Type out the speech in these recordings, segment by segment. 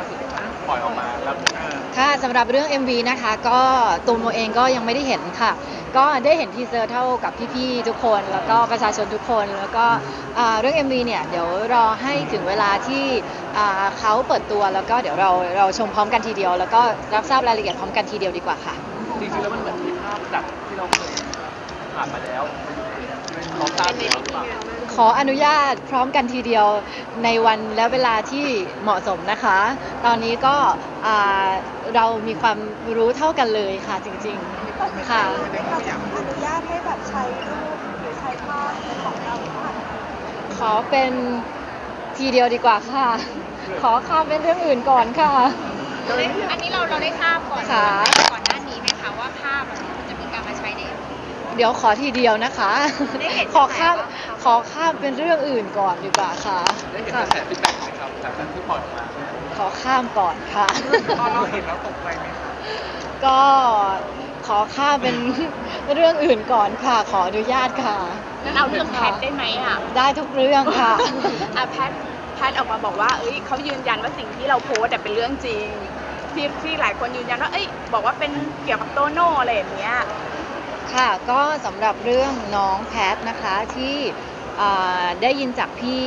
าสุดปล่อยออกมาแล้วเออค่ะสำหรับเรื่อง MV นะคะ ก็ตูมโมเองก็ยังไม่ได้เห็นค่ะ ก็ได้เห็นทีเซอร์เท่ากับพี่ๆทุกคน แล้วก็ประชาชนทุกคน แล้วก็อ่าเรื่อง MV เนี่ยเดี๋ยวรอให้ถึงเวลาที่อ่าเขาเปิดตัวแล้วก็เดี๋ยวเราเราชมพร้อมกันทีเดียว แล้วก็รับทราบรายละเอียดพร้อมกันทีเดียวดีกว่าค่ะ จริงๆแล้วมันเหมือนมีภาพจากที่เราเคย ผ่านมาแล้วพร้อมตามแล้วหรือเปล่าขออนุญาตพร้อมกันทีเดียวในวันและเวลาที่เหมาะสมนะคะ ตอนนี้ก็อ่าเรามีความรู้เท่ากันเลยค่ะจริงๆค่ะอนุญาตให้แบบใช้รูปหรือใช้ภาพของเราผ่านขอเป็นทีเดียวดีกว่าค่ะ ขอข้ามเป็นเรื่องอื่นก่อนค่ะ อันนี้เราเราได้ทราบก่อนค่ะ ก่อนหน้านี้ เดี๋ยวขอทีเดียวนะคะ ได้เห็นขอข้ามที่ไหนบ้างคะ ขอข้ามเป็นเรื่องอื่นก่อนดีกว่าค่ะได้เห็นกค่ะระแสฟีดแบ็กไหมครับจากการที่ปล่อยออกมาขอข้ามก่อนค่ะ ตอนเราเห็นแล้วตกใจไหมครับก็ขอข้ามเป็น เรื่องอื่นก่อนค่ะ ขออนุญาตค่ะแล้วเอาเรื่องแพทได้ไหมอะได้ทุกเรื่องค่ะ อะแพทแพทออกมาบอกว่า เอ้ยเขายืนยันว่าสิ่งที่เราโพสต์อะเป็นเรื่องจริงที่ที่หลายคนยืนยันว่า เอ้ย บอกว่าเป็นเกี่ยวกับโตโน่อะไรอย่างเงี้ย ค่ะก็สำหรับเรื่องน้องแพทนะคะที่ได้ยินจากพี่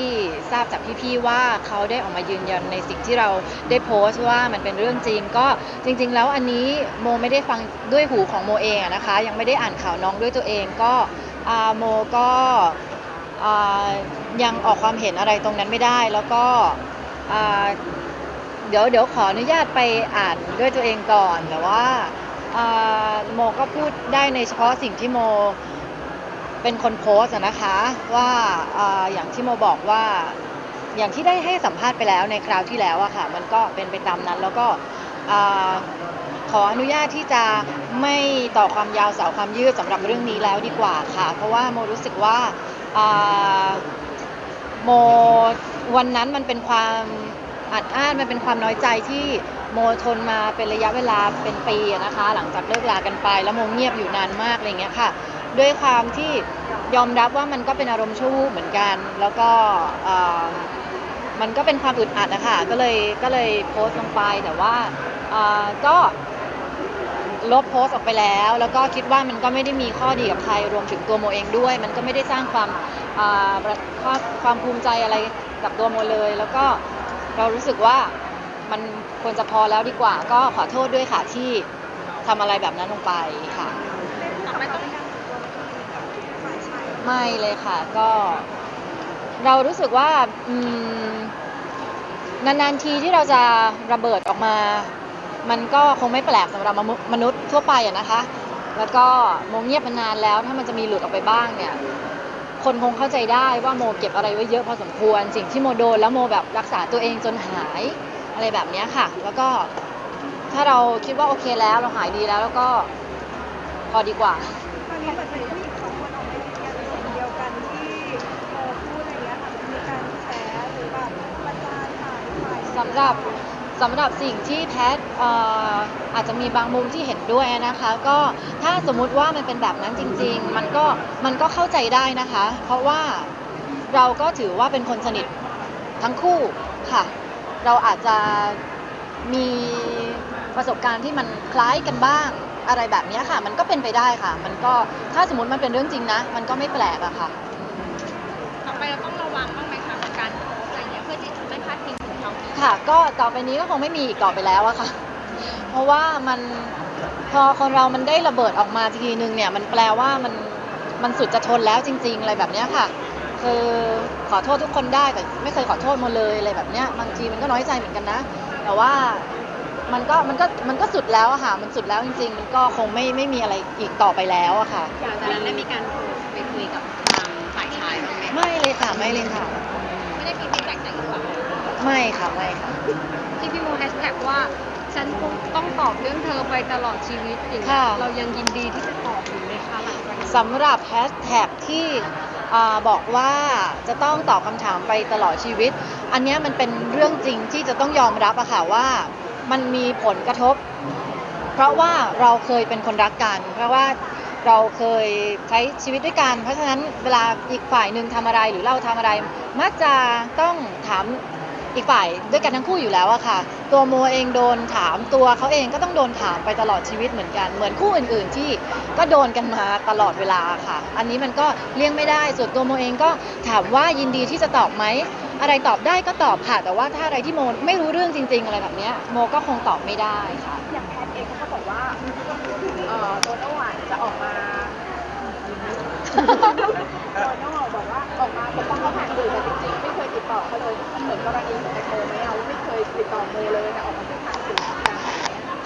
ทราบจากพี่ๆว่าเขาได้ออกมายืนยันในสิ่งที่เราได้โพสต์ว่ามันเป็นเรื่องจริง ก็จริง ๆ แล้วอันนี้โมไม่ได้ฟังด้วยหูของโมเองนะคะ ยังไม่ได้อ่านข่าวน้องด้วยตัวเองก็โมก็ยังออกความเห็นอะไรตรงนั้นไม่ได้ แล้วก็เดี๋ยวเดี๋ยวขออนุญาตไปอ่านด้วยตัวเองก่อนแต่ว่า อ่าโมก็พูดได้ในเฉพาะสิ่งที่โมเป็นคนโพสต์อะนะคะว่าออย่างที่โมบอกว่าอย่างที่ได้ให้สัมภาษณ์ไปแล้วในคราวที่แล้วอะค่ะ มันก็เป็นไปตามนั้นแล้วก็อ่าขออนุญาตที่จะไม่ต่อความยาวสาวความยืดสำหรับเรื่องนี้แล้วดีกว่าค่ะ เพราะว่าโมรู้สึกว่าอ่าโมวันนั้นมันเป็นความอัดอั้นมันเป็นความน้อยใจที่ โมทนมาเป็นระยะเวลาเป็นปีนะคะ หลังจากเลิกลากันไป แล้วโมเงียบอยู่นานมากอะไรเงี้ยค่ะ ด้วยความที่ยอมรับว่ามันก็เป็นอารมณ์ชั่ววูบเหมือนกัน แล้วก็มันก็เป็นความอึดอัดนะคะก็เลยก็เลยโพสต์ลงไปแต่ว่าก็ลบโพสต์ออกไปแล้ว แล้วก็คิดว่ามันก็ไม่ได้มีข้อดีกับใครรวมถึงตัวโมเองด้วย มันก็ไม่ได้สร้างความความความภูมิใจอะไรกับตัวโมเลย แล้วก็เรารู้สึกว่า มันควรจะพอแล้วดีกว่า ก็ขอโทษด้วยค่ะที่ทำอะไรแบบนั้นลงไปค่ะ ไม่เลยค่ะ ก็ เรารู้สึกว่าอืมนานๆทีที่เราจะระเบิดออกมา มันก็คงไม่แปลกสำหรับมนุษย์มนุษย์ทั่วไปอะนะคะ แล้วก็โมเงียบมานานแล้วถ้ามันจะมีหลุดออกไปบ้างเนี่ย คนคงเข้าใจได้ว่าโมเก็บอะไรไว้เยอะพอสมควร สิ่งที่โมโดนแล้วโมแบบรักษาตัวเองจนหาย อะไรแบบเนี้ยค่ะ แล้วก็ถ้าเราคิดว่าโอเคแล้วเราหายดีแล้วแล้วก็พอดีกว่า ตอนนี้เหมือนเป็นผู้หญิงสองคนออกมายืนยันสิ่งเดียวกันที่โมพูดอะไรเงี้ยค่ะมีการแฉหรือแบบประจานฝ่ายฝ่ายสำหรับสำหรับสิ่งที่แพทย์เอ่ออาจจะมีบางมุมที่เห็นด้วยนะคะ ก็ถ้าสมมุติว่ามันเป็นแบบนั้นจริง ๆ มันก็มันก็เข้าใจได้นะคะ เพราะว่าเราก็ถือว่าเป็นคนสนิททั้งคู่ค่ะ เราอาจจะมีประสบการณ์ที่มันคล้ายกันบ้างอะไรแบบเนี้ยค่ะ มันก็เป็นไปได้ค่ะ มันก็ถ้าสมมติมันเป็นเรื่องจริงนะ มันก็ไม่แปลกอะค่ะ ต่อไปเราต้องระวังบ้างไหมคะกับการโพสต์อะไรอย่างเงี้ยเพื่อที่จะไม่พลาดพิงถึงเขาอีกค่ะ ก็ต่อไปนี้ก็คงไม่มีอีกต่อไปแล้วอะค่ะ เพราะว่ามันพอคนเรามันได้ระเบิดออกมาทีนึงเนี่ย มันแปลว่ามันมันสุดจะทนแล้วจริง ๆ อะไรแบบเนี้ยค่ะ คือขอโทษทุกคนได้แต่ไม่เคยขอโทษมาเลยอะไรแบบเนี้ยบางทีมันก็น้อยใจเหมือนกันนะ แต่ว่ามันก็มันก็มันก็สุดแล้วอะค่ะ มันสุดแล้วจริง ๆ มันก็คงไม่ไม่มีอะไรอีกต่อไปแล้วอะค่ะ หลังจากนั้นได้มีการโทรไปคุยกับทางฝ่ายชายบ้างไหมไม่เลยค่ะไม่เลยค่ะ ไม่ได้มีฟีดแบ็กจากอีกฝั่งไม่ค่ะไม่ค่ะ ที่พี่โมแฮชแท็กว่า ฉันคงต้องตอบเรื่องเธอไปตลอดชีวิตอย่างเงี้ค่ะยเรายังยินดีที่จะตอบอยู่ไหมคะหลังจากนี้สำหรับแฮชแท็กที่ อบอกว่าจะต้องตอบคำถามไปตลอดชีวิต อันนี้มันเป็นเรื่องจริงที่จะต้องยอมรับอะค่ะว่ามันมีผลกระทบ เพราะว่าเราเคยเป็นคนรักกัน เพราะว่าเราเคยใช้ชีวิตด้วยกัน เพราะฉะนั้นเวลาอีกฝ่ายหนึ่งทำอะไรหรือเราทำอะไร มักจะต้องถาม อีกฝ่ายด้วยกันทั้งคู่อยู่แล้วอะค่ะ ตัวโมเองโดนถามตัวเขาเองก็ต้องโดนถามไปตลอดชีวิตเหมือนกัน เหมือนคู่อื่นๆที่ก็โดนกันมาตลอดเวลาค่ะ อันนี้มันก็เลี่ยงไม่ได้ส่วนตัวโมเองก็ถามว่ายินดีที่จะตอบไหมอะไรตอบได้ก็ตอบค่ะ แต่ว่าถ้าอะไรที่โมไม่รู้เรื่องจริง ๆ อะไรแบบเนี้ยโมก็คงตอบไม่ได้ค่ะ อย่างแพทย์เองเขาก็บอกว่าเอ่อโตโน่อะจะออกมาโตโน่บอกว่าอ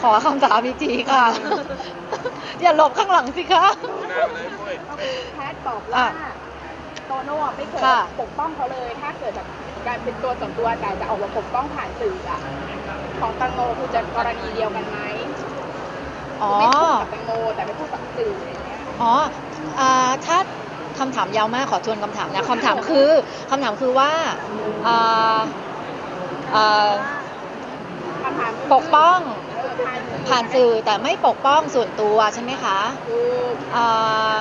ขอคำถามอีกทีค่ะ อย่าหลบข้างหลังสิคะแพทย์บอกว่า โตโน่อะไม่เคยค่ะ ปกป้องเขาเลย ถ้าเกิดแบบการเป็นตัวส่วนตัวแต่จะออกมาปกป้องผ่านสื่ออะของแตังโมคือจะกรณีเดียวกันไหมอ๋อ ไม่พูดกับแตงโมแต่ไม่พูดกับสื่ออะไรอย่างเงี้ย อ๋ออ่าถ้าคำถามยาวมากขอทวนคำถามนะคำถามคือคำถามคือว่าอ่าอ่าคำถามคือปกป้องเออ ผ่านสื่อแต่ไม่ปกป้องส่วนตัวใช่ไหมคะออ่า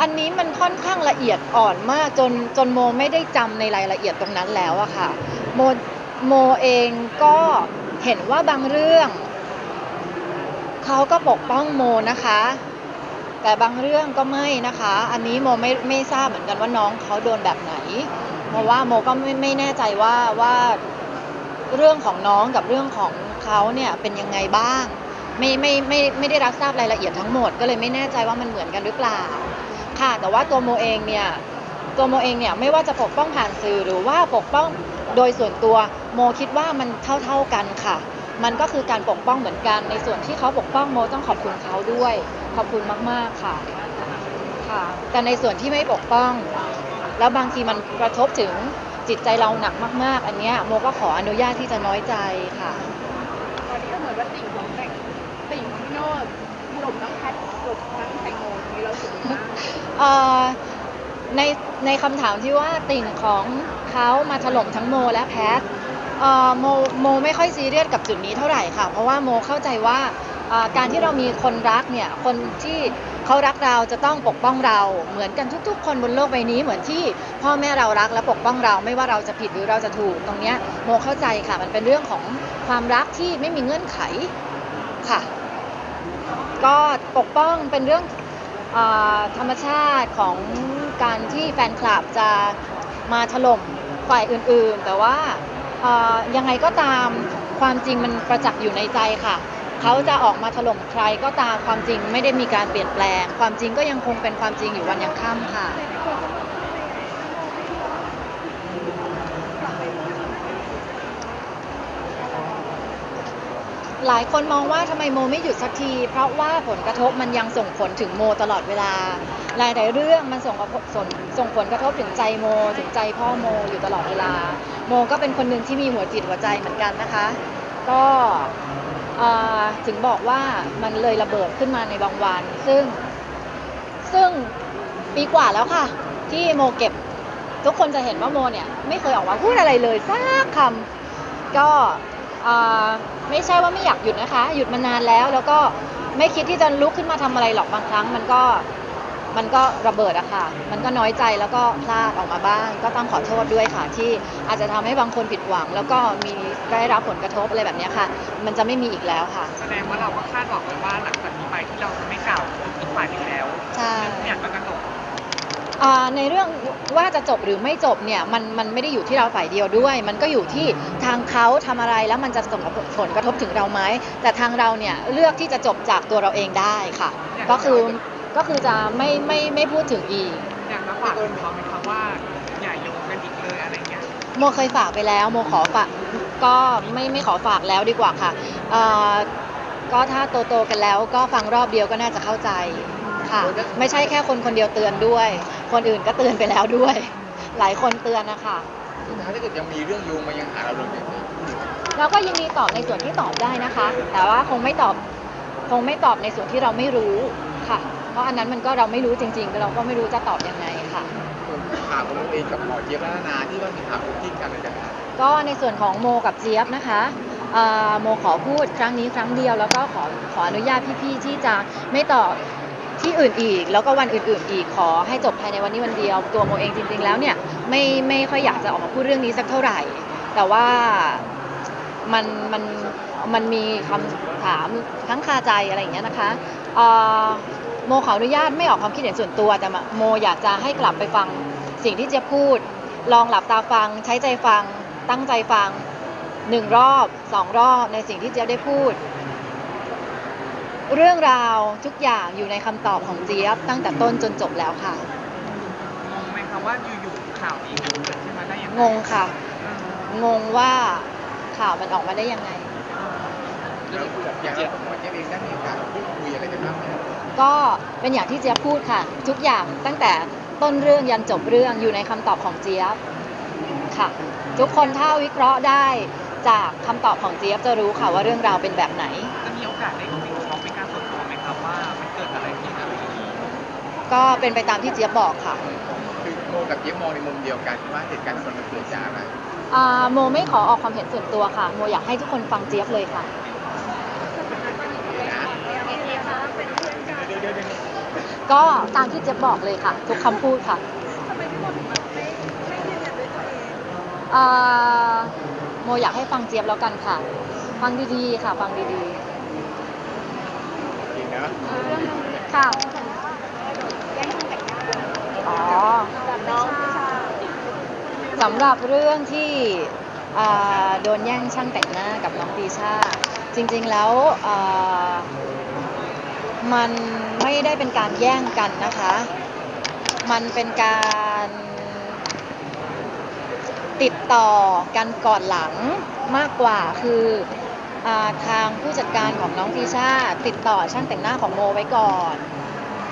อันนี้มันค่อนข้างละเอียดอ่อนมากจนจนโมไม่ได้จำในรายละเอียดตรงนั้นแล้วอะค่ะโมโมเองก็เห็นว่าบางเรื่อง เขาก็ปกป้องโมนะคะ แต่บางเรื่องก็ไม่นะคะ อันนี้โมไม่ไม่ทราบเหมือนกันว่าน้องเขาโดนแบบไหน เพราะว่าโมก็ไม่ไม่แน่ใจว่าว่าเรื่องของน้องกับเรื่องของ เขาเนี่ยเป็นยังไงบ้าง ไม่ไม่ไม่ไม่ได้รับทราบรายละเอียดทั้งหมด ก็เลยไม่แน่ใจว่ามันเหมือนกันหรือเปล่า ค่ะแต่ว่าตัวโมเองเนี่ยตัวโมเองเนี่ยไม่ว่าจะปกป้องผ่านสื่อหรือว่าปกป้องโดยส่วนตัวโมคิดว่ามันเท่าเท่ากันค่ะ มันก็คือการปกป้องเหมือนกัน ในส่วนที่เขาปกป้องโมต้องขอบคุณเขาด้วย ขอบคุณมากๆค่ะค่ะ แต่ในส่วนที่ไม่ปกป้อง แล้วบางทีมันกระทบถึงจิตใจเราหนักมาก ๆ อันเนี้ยโมก็ขออนุญาตที่จะน้อยใจค่ะ ตอนนี้ก็เหมือนว่าติ่งของแต่งติ่งของพี่โน้ตหลบน้องแพทหลบทั้งแตงโมตรงนี้เราถึงมากเอ่อในในคำถามที่ว่าติ่งของเขามาถล่มทั้งโมและแพทเอ่อโมโมไม่ค่อยซีเรียสกับจุดนี้เท่าไหร่ค่ะ เพราะว่าโมเข้าใจว่า การที่เรามีคนรักเนี่ยคนที่เขารักเราจะต้องปกป้องเราเหมือนกันทุก ๆ คนบนโลกใบนี้เหมือนที่พ่อแม่เรารักและปกป้องเราไม่ว่าเราจะผิดหรือเราจะถูกตรงเนี้ยโมเข้าใจค่ะ มันเป็นเรื่องของความรักที่ไม่มีเงื่อนไขค่ะ ก็ปกป้องเป็นเรื่องอธรรมชาติของการที่แฟนคลับจะมาถล่มฝ่ายอื่นๆ แต่ว่ายังไงก็ตามความจริงมันประจักษ์อยู่ในใจค่ะ เขาจะออกมาถล่มใครก็ตามความจริงไม่ได้มีการเปลี่ยนแปลง ความจริงก็ยังคงเป็นความจริงอยู่วันยังค่ำค่ะ หลายคนมองว่าทำไมโมไม่หยุดสักที เพราะว่าผลกระทบมันยังส่งผลถึงโมตลอดเวลา หลายๆเรื่องมันส่งกระทบส่งส่งผลกระทบถึงใจโม ถึงใจพ่อโมอยู่ตลอดเวลา โมก็เป็นคนหนึ่งที่มีหัวจิตหัวใจเหมือนกันนะคะ ก็ ถึงบอกว่ามันเลยระเบิดขึ้นมาในบางวัน ซึ่งซึ่งปีกว่าแล้วค่ะ ที่โมเก็บ ทุกคนจะเห็นว่าโมเนี่ย ไม่เคยออกมาพูดอะไรเลยสักคำก็ไม่ใช่ว่าไม่อยากหยุดนะคะ หยุดมานานแล้วแล้วก็ไม่คิดที่จะลุกขึ้นมาทำอะไรหรอกบางครั้ง มันก็ มันก็ระเบิดอะค่ะ มันก็น้อยใจแล้วก็พลาดออกมาบ้าง ก็ต้องขอโทษด้วยค่ะ ที่อาจจะทำให้บางคนผิดหวัง แล้วก็มีได้รับผลกระทบอะไรแบบเนี้ยค่ะ มันจะไม่มีอีกแล้วค่ะ แสดงว่าเราก็คาดหวังไว้ว่าหลังจากนี้ไปที่เราจะไม่กล่าวอีกฝ่ายอีกแล้วใช่ทุกอย่างก็จะจบอ่าในเรื่องว่าจะจบหรือไม่จบเนี่ยมันมันไม่ได้อยู่ที่เราฝ่ายเดียวด้วย มันก็อยู่ที่ทางเขาทำอะไรแล้วมันจะส่งผลกระทบถึงเราไหมแต่ทางเราเนี่ยเลือกที่จะจบจากตัวเราเองได้ค่ะ ก็คือ ก็คือจะไม่ไม่ไม่พูดถึงอีก อยากจะฝากถึงเขาไหมคะว่าอย่าโยงกันอีกเลยอะไรเงี้ยโมเคยฝากไปแล้ว โมขอฝากก็ไม่ไม่ขอฝากแล้วดีกว่าค่ะเอ่อก็ถ้าโตโตๆกันแล้วก็ฟังรอบเดียวก็น่าจะเข้าใจค่ะ ไม่ใช่แค่คนคนเดียวเตือนด้วย คนอื่นก็เตือนไปแล้วด้วย หลายคนเตือนนะคะ สุดท้ายถ้าเกิดยังมีเรื่องโยงมายังหาเราเลยเนี่ยเราก็ยินดีตอบในส่วนที่ตอบได้นะคะ แต่ว่าคงไม่ตอบ คงไม่ตอบในส่วนที่เราไม่รู้ค่ะเพ ราะอันนั้นมันก็เราไม่รู้จริงๆ เราก็ไม่รู้จะตอบยังไงค่ะส่วนข่าวของเราเองกับหมอเจี๊ยบและนานาที่ว่ามีข่าวคุกกิ้งกันอะไรกันนะก็ในส่วนของโมกับเจี๊ยบนะคะเอ่อโมขอพูดครั้งนี้ครั้งเดียว แล้วก็ขอขออนุญาตพี่ๆที่จะไม่ตอบที่อื่นอีก แล้วก็วันอื่น ๆ อีกขอให้จบภายในวันนี้วันเดียว ตัวโมเองจริง ๆ แล้วเนี่ยไม่ไม่ค่อยอยากจะออกมาพูดเรื่องนี้สักเท่าไหร่ แต่ว่ามันมันมันมีคำถามทั้งคาใจอะไรอย่างเงี้ยนะคะเอ่อ โมขออนุญาตไม่ออกความคิดเห็นส่วนตัวแต่โมอยากจะให้กลับไปฟังสิ่งที่เจะพูด ลองหลับตาฟัง ใช้ใจฟัง ตั้งใจฟังหนึ่งรอบสองรอบในสิ่งที่เจี๊ยบได้พูด เรื่องราวทุกอย่างอยู่ในคำตอบของเจี๊ยบตั้งแต่ต้นจนจบแล้วค่ะ งงไหมครับว่าอยู่ๆข่าวนี้เกิดขึ้นมาได้ยังไงงงค่ะ งงว่าข่าวมันออกมาได้ยังไง แล้วอย่างเราหมอเจ๊ยบเองได้มีโอกาสพูดคุยอะไรกันบ้างไหมก็เป็นอย่างที่เจี๊ยบพูดค่ะ ทุกอย่างตั้งแต่ต้นเรื่องยันจบเรื่องอยู่ในคำตอบของเจี๊ยบค่ะ ทุกคนถ้าวิเคราะห์ได้จากคำตอบของเจี๊ยบจะรู้ค่ะว่าเรื่องราวเป็นแบบไหน จะมีโอกาสได้คุยกับเขาเป็นการส่วนตัวไหมครับว่ามันเกิดอะไรขึ้นอะไรอย่างนี้ก็เป็นไปตามที่เจี๊ยบบอกค่ะคือโมกับเจี๊ยบมองในมุมเดียวกันว่าเหตุการณ์มันเกิดจากอะไร อ่าโมไม่ขอออกความเห็นส่วนตัวค่ะ โมอยากให้ทุกคนฟังเจี๊ยบเลยค่ะ ก็ตามที่เจี๊ยบบอกเลยค่ะ ทุกคำพูดค่ะทำไมพี่โมถึงแบบไม่ไม่ยืนยันด้วยตัวเองอ่าโมอยากให้ฟังเจี๊ยบแล้วกันค่ะ ฟังดีๆค่ะ ฟังดีจริงนะๆ ค่ะอ๋อแบบน้องพิชาสำหรับเรื่องที่อ่าโดนแย่งช่างแต่งหน้ากับน้องตีชา จริงๆแล้วอ่า มันไม่ได้เป็นการแย่งกันนะคะ มันเป็นการติดต่อกันก่อนหลังมากกว่าคืออทางผู้จัดการของน้องตีชาติดต่อช่างแต่งหน้าของโมไว้ก่อน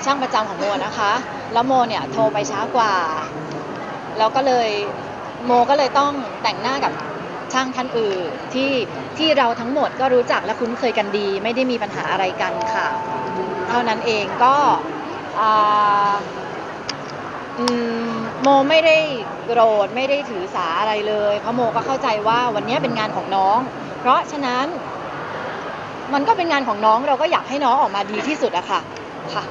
ช่างประจำของโมนะคะ แล้วโมเนี่ยโทรไปช้ากว่า แล้วก็เลยโมก็เลยต้องแต่งหน้ากับ ช่างท่านอื่นที่ที่เราทั้งหมดก็รู้จักและคุ้นเคยกันดี ไม่ได้มีปัญหาอะไรกันค่ะ เท่านั้นเองก็โมไม่ได้โกรธไม่ได้ถือสาอะไรเลย เพราะโมก็เข้าใจว่าวันนี้เป็นงานของน้อง เพราะฉะนั้น มันก็เป็นงานของน้องเราก็อยากให้น้องออกมาดีที่สุดอะค่ะค่ะ